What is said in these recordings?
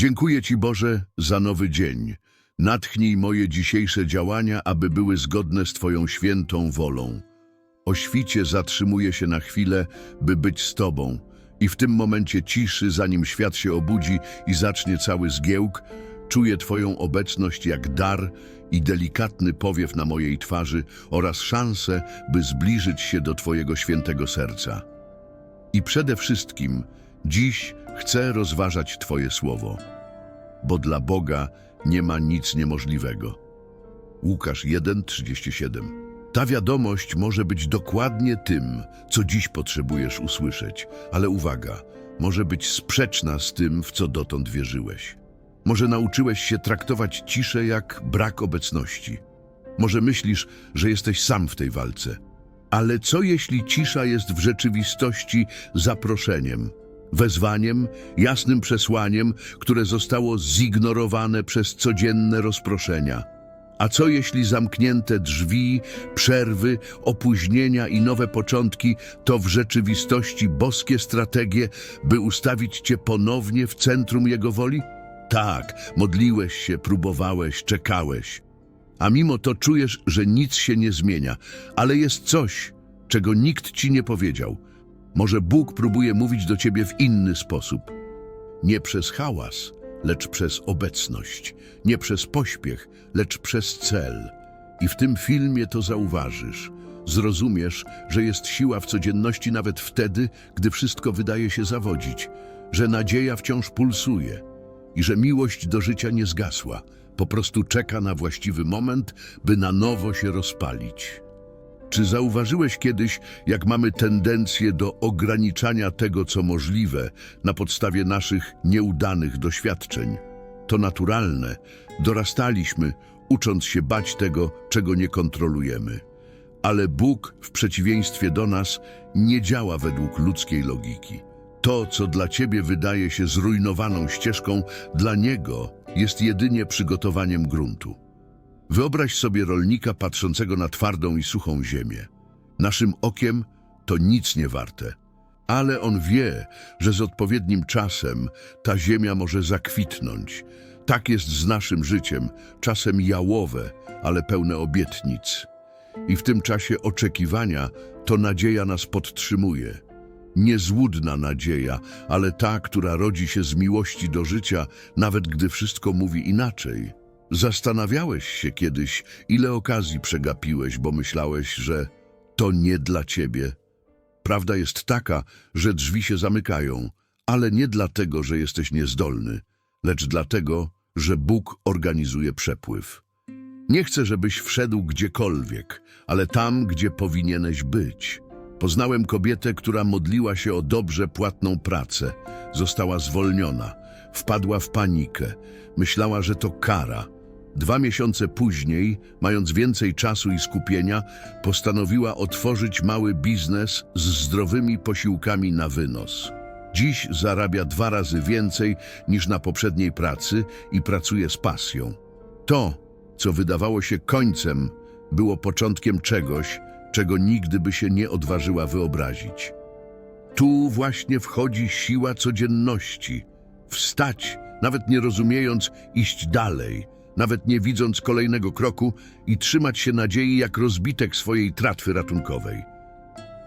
Dziękuję Ci Boże za nowy dzień. Natchnij moje dzisiejsze działania, aby były zgodne z Twoją świętą wolą. O świcie zatrzymuję się na chwilę, by być z Tobą. I w tym momencie ciszy, zanim świat się obudzi i zacznie cały zgiełk, czuję Twoją obecność jak dar i delikatny powiew na mojej twarzy oraz szansę, by zbliżyć się do Twojego świętego serca. I przede wszystkim dziś chcę rozważać Twoje słowo, bo dla Boga nie ma nic niemożliwego. Łukasz 1:37. Ta wiadomość może być dokładnie tym, co dziś potrzebujesz usłyszeć, ale uwaga, może być sprzeczna z tym, w co dotąd wierzyłeś. Może nauczyłeś się traktować ciszę jak brak obecności. Może myślisz, że jesteś sam w tej walce. Ale co jeśli cisza jest w rzeczywistości zaproszeniem, wezwaniem, jasnym przesłaniem, które zostało zignorowane przez codzienne rozproszenia? A co jeśli zamknięte drzwi, przerwy, opóźnienia i nowe początki to w rzeczywistości boskie strategie, by ustawić Cię ponownie w centrum Jego woli? Tak, modliłeś się, próbowałeś, czekałeś. A mimo to czujesz, że nic się nie zmienia, ale jest coś, czego nikt Ci nie powiedział. Może Bóg próbuje mówić do Ciebie w inny sposób. Nie przez hałas, lecz przez obecność. Nie przez pośpiech, lecz przez cel. I w tym filmie to zauważysz. Zrozumiesz, że jest siła w codzienności nawet wtedy, gdy wszystko wydaje się zawodzić, że nadzieja wciąż pulsuje i że miłość do życia nie zgasła, po prostu czeka na właściwy moment, by na nowo się rozpalić. Czy zauważyłeś kiedyś, jak mamy tendencję do ograniczania tego, co możliwe, na podstawie naszych nieudanych doświadczeń? To naturalne. Dorastaliśmy, ucząc się bać tego, czego nie kontrolujemy. Ale Bóg, w przeciwieństwie do nas, nie działa według ludzkiej logiki. To, co dla Ciebie wydaje się zrujnowaną ścieżką, dla Niego jest jedynie przygotowaniem gruntu. Wyobraź sobie rolnika patrzącego na twardą i suchą ziemię. Naszym okiem to nic nie warte, ale on wie, że z odpowiednim czasem ta ziemia może zakwitnąć. Tak jest z naszym życiem, czasem jałowe, ale pełne obietnic. I w tym czasie oczekiwania to nadzieja nas podtrzymuje. Niezłudna nadzieja, ale ta, która rodzi się z miłości do życia, nawet gdy wszystko mówi inaczej. Zastanawiałeś się kiedyś, ile okazji przegapiłeś, bo myślałeś, że to nie dla ciebie. Prawda jest taka, że drzwi się zamykają, ale nie dlatego, że jesteś niezdolny, lecz dlatego, że Bóg organizuje przepływ. Nie chcę, żebyś wszedł gdziekolwiek, ale tam, gdzie powinieneś być. Poznałem kobietę, która modliła się o dobrze płatną pracę. Została zwolniona. Wpadła w panikę. Myślała, że to kara. Dwa miesiące później, mając więcej czasu i skupienia, postanowiła otworzyć mały biznes z zdrowymi posiłkami na wynos. Dziś zarabia dwa razy więcej niż na poprzedniej pracy i pracuje z pasją. To, co wydawało się końcem, było początkiem czegoś, czego nigdy by się nie odważyła wyobrazić. Tu właśnie wchodzi siła codzienności. Wstać, nawet nie rozumiejąc, iść dalej, nawet nie widząc kolejnego kroku i trzymać się nadziei jak rozbitek swojej tratwy ratunkowej.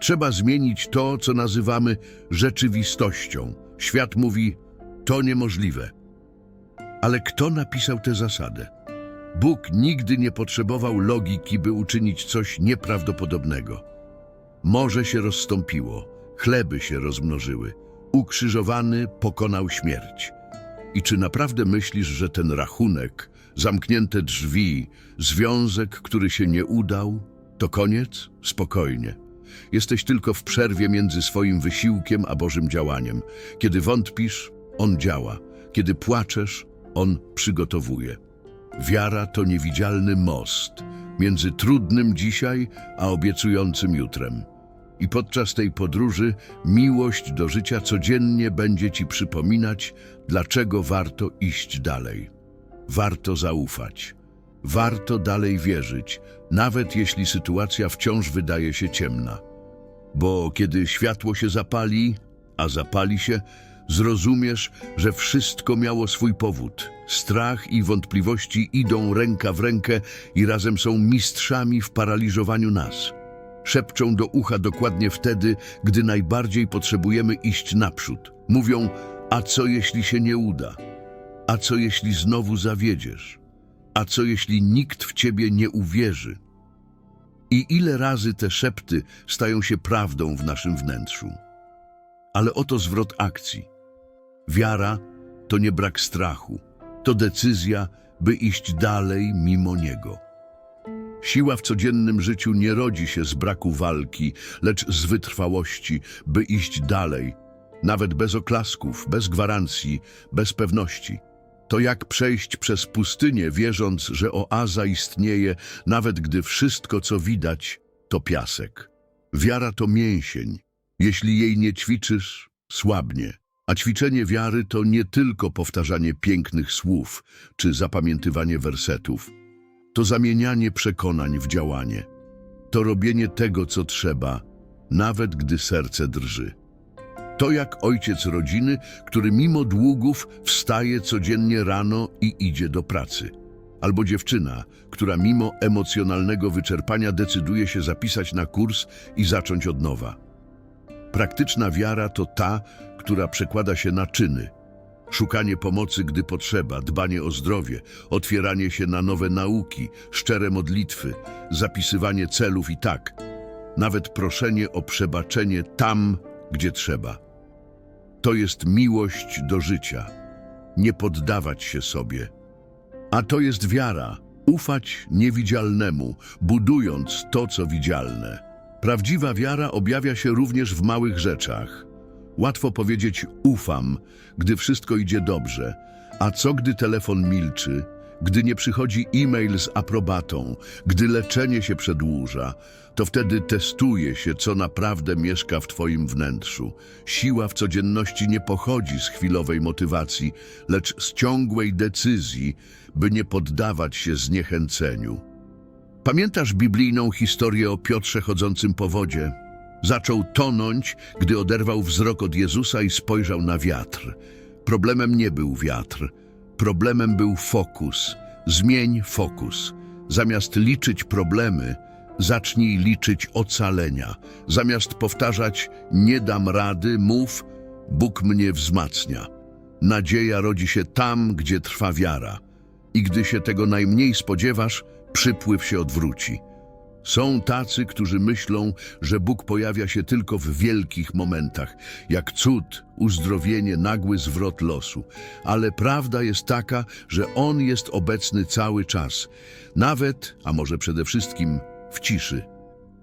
Trzeba zmienić to, co nazywamy rzeczywistością. Świat mówi, to niemożliwe. Ale kto napisał tę zasadę? Bóg nigdy nie potrzebował logiki, by uczynić coś nieprawdopodobnego. Morze się rozstąpiło, chleby się rozmnożyły, ukrzyżowany pokonał śmierć. I czy naprawdę myślisz, że ten rachunek, zamknięte drzwi, związek, który się nie udał, to koniec? Spokojnie. Jesteś tylko w przerwie między swoim wysiłkiem a Bożym działaniem. Kiedy wątpisz, On działa. Kiedy płaczesz, On przygotowuje. Wiara to niewidzialny most między trudnym dzisiaj a obiecującym jutrem. I podczas tej podróży miłość do życia codziennie będzie Ci przypominać, dlaczego warto iść dalej. Warto zaufać. Warto dalej wierzyć, nawet jeśli sytuacja wciąż wydaje się ciemna. Bo kiedy światło się zapali, a zapali się, Zrozumiesz, że wszystko miało swój powód. Strach i wątpliwości idą ręka w rękę i razem są mistrzami w paraliżowaniu nas. Szepczą do ucha dokładnie wtedy, gdy najbardziej potrzebujemy iść naprzód. Mówią, a co jeśli się nie uda? A co jeśli znowu zawiedziesz? A co jeśli nikt w ciebie nie uwierzy? I ile razy te szepty stają się prawdą w naszym wnętrzu? Ale oto zwrot akcji. Wiara to nie brak strachu, to decyzja, by iść dalej mimo niego. Siła w codziennym życiu nie rodzi się z braku walki, lecz z wytrwałości, by iść dalej, nawet bez oklasków, bez gwarancji, bez pewności. To jak przejść przez pustynię, wierząc, że oaza istnieje, nawet gdy wszystko, co widać, to piasek. Wiara to mięsień. Jeśli jej nie ćwiczysz, słabnie. A ćwiczenie wiary to nie tylko powtarzanie pięknych słów czy zapamiętywanie wersetów. To zamienianie przekonań w działanie. To robienie tego, co trzeba, nawet gdy serce drży. To jak ojciec rodziny, który mimo długów wstaje codziennie rano i idzie do pracy. Albo dziewczyna, która mimo emocjonalnego wyczerpania decyduje się zapisać na kurs i zacząć od nowa. Praktyczna wiara to ta, która przekłada się na czyny. Szukanie pomocy, gdy potrzeba, dbanie o zdrowie, otwieranie się na nowe nauki, szczere modlitwy, zapisywanie celów i tak, nawet proszenie o przebaczenie tam, gdzie trzeba. To jest miłość do życia, nie poddawać się sobie. A to jest wiara, ufać niewidzialnemu, budując to, co widzialne. Prawdziwa wiara objawia się również w małych rzeczach. Łatwo powiedzieć ufam, gdy wszystko idzie dobrze, a co gdy telefon milczy, gdy nie przychodzi e-mail z aprobatą, gdy leczenie się przedłuża, to wtedy testuje się, co naprawdę mieszka w Twoim wnętrzu. Siła w codzienności nie pochodzi z chwilowej motywacji, lecz z ciągłej decyzji, by nie poddawać się zniechęceniu. Pamiętasz biblijną historię o Piotrze chodzącym po wodzie? Zaczął tonąć, gdy oderwał wzrok od Jezusa i spojrzał na wiatr. Problemem nie był wiatr, problemem był fokus. Zmień fokus. Zamiast liczyć problemy, zacznij liczyć ocalenia. Zamiast powtarzać nie dam rady, mów Bóg mnie wzmacnia. Nadzieja rodzi się tam, gdzie trwa wiara. I gdy się tego najmniej spodziewasz, przypływ się odwróci. Są tacy, którzy myślą, że Bóg pojawia się tylko w wielkich momentach, jak cud, uzdrowienie, nagły zwrot losu. Ale prawda jest taka, że On jest obecny cały czas, nawet, a może przede wszystkim, w ciszy.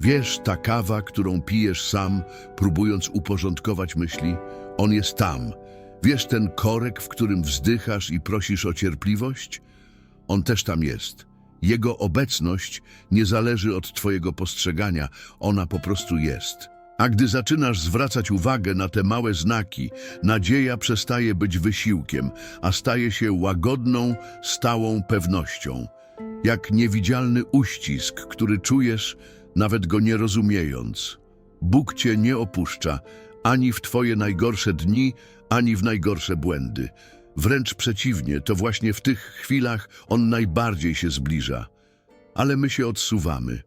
Wiesz, ta kawa, którą pijesz sam, próbując uporządkować myśli, On jest tam. Wiesz ten korek, w którym wzdychasz i prosisz o cierpliwość? On też tam jest. Jego obecność nie zależy od Twojego postrzegania, ona po prostu jest. A gdy zaczynasz zwracać uwagę na te małe znaki, nadzieja przestaje być wysiłkiem, a staje się łagodną, stałą pewnością. Jak niewidzialny uścisk, który czujesz, nawet go nie rozumiejąc. Bóg Cię nie opuszcza, ani w Twoje najgorsze dni, ani w najgorsze błędy. Wręcz przeciwnie, to właśnie w tych chwilach On najbardziej się zbliża. Ale my się odsuwamy.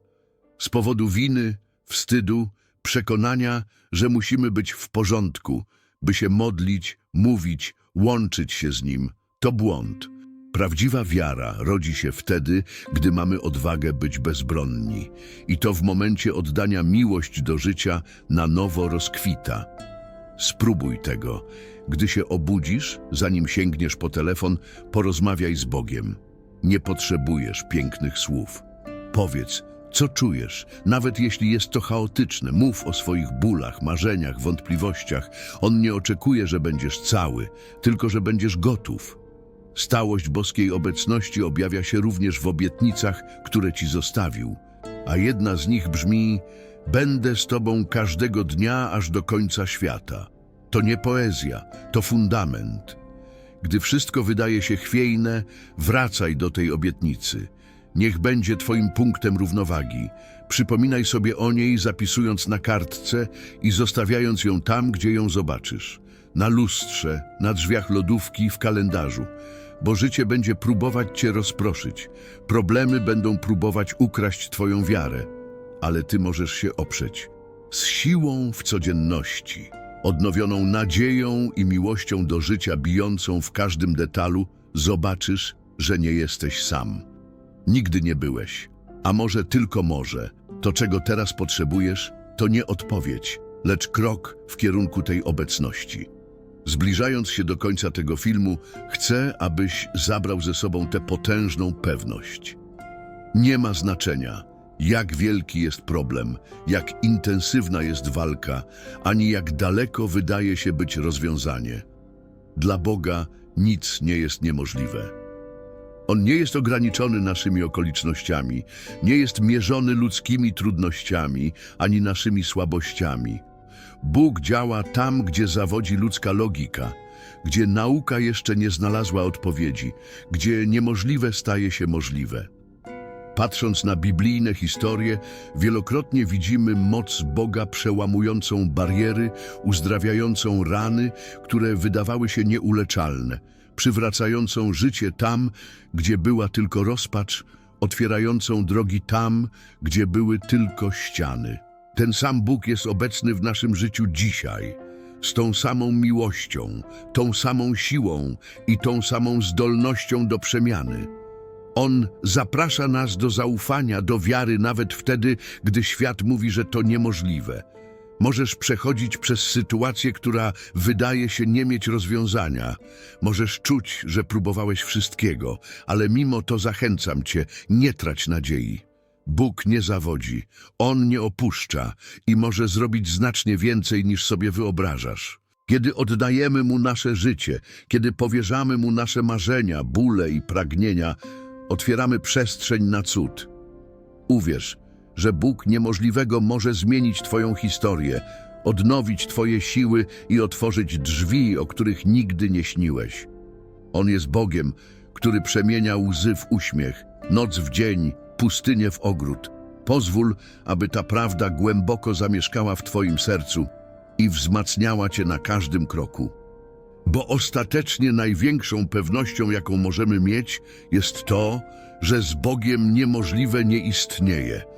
Z powodu winy, wstydu, przekonania, że musimy być w porządku, by się modlić, mówić, łączyć się z Nim. To błąd. Prawdziwa wiara rodzi się wtedy, gdy mamy odwagę być bezbronni. I to w momencie oddania miłość do życia na nowo rozkwita. Spróbuj tego. Gdy się obudzisz, zanim sięgniesz po telefon, porozmawiaj z Bogiem. Nie potrzebujesz pięknych słów. Powiedz, co czujesz, nawet jeśli jest to chaotyczne. Mów o swoich bólach, marzeniach, wątpliwościach. On nie oczekuje, że będziesz cały, tylko że będziesz gotów. Stałość boskiej obecności objawia się również w obietnicach, które ci zostawił. A jedna z nich brzmi: Będę z tobą każdego dnia aż do końca świata. To nie poezja, to fundament. Gdy wszystko wydaje się chwiejne, wracaj do tej obietnicy. Niech będzie twoim punktem równowagi. Przypominaj sobie o niej, zapisując na kartce i zostawiając ją tam, gdzie ją zobaczysz. na lustrze, na drzwiach lodówki, w kalendarzu. Bo życie będzie próbować cię rozproszyć. Problemy będą próbować ukraść twoją wiarę. Ale ty możesz się oprzeć. Z siłą w codzienności, odnowioną nadzieją i miłością do życia bijącą w każdym detalu, zobaczysz, że nie jesteś sam. Nigdy nie byłeś. A może tylko może. To, czego teraz potrzebujesz, to nie odpowiedź, lecz krok w kierunku tej obecności. Zbliżając się do końca tego filmu, chcę, abyś zabrał ze sobą tę potężną pewność. Nie ma znaczenia, jak wielki jest problem, jak intensywna jest walka, ani jak daleko wydaje się być rozwiązanie. Dla Boga nic nie jest niemożliwe. On nie jest ograniczony naszymi okolicznościami, nie jest mierzony ludzkimi trudnościami ani naszymi słabościami. Bóg działa tam, gdzie zawodzi ludzka logika, gdzie nauka jeszcze nie znalazła odpowiedzi, gdzie niemożliwe staje się możliwe. Patrząc na biblijne historie, wielokrotnie widzimy moc Boga przełamującą bariery, uzdrawiającą rany, które wydawały się nieuleczalne, przywracającą życie tam, gdzie była tylko rozpacz, otwierającą drogi tam, gdzie były tylko ściany. Ten sam Bóg jest obecny w naszym życiu dzisiaj, z tą samą miłością, tą samą siłą i tą samą zdolnością do przemiany. On zaprasza nas do zaufania, do wiary, nawet wtedy, gdy świat mówi, że to niemożliwe. Możesz przechodzić przez sytuację, która wydaje się nie mieć rozwiązania. Możesz czuć, że próbowałeś wszystkiego, ale mimo to zachęcam cię, nie trać nadziei. Bóg nie zawodzi, On nie opuszcza i może zrobić znacznie więcej niż sobie wyobrażasz. Kiedy oddajemy Mu nasze życie, kiedy powierzamy Mu nasze marzenia, bóle i pragnienia, otwieramy przestrzeń na cud. Uwierz, że Bóg niemożliwego może zmienić Twoją historię, odnowić Twoje siły i otworzyć drzwi, o których nigdy nie śniłeś. On jest Bogiem, który przemienia łzy w uśmiech, noc w dzień, pustynię w ogród. Pozwól, aby ta prawda głęboko zamieszkała w Twoim sercu i wzmacniała Cię na każdym kroku. Bo ostatecznie największą pewnością, jaką możemy mieć, jest to, że z Bogiem niemożliwe nie istnieje.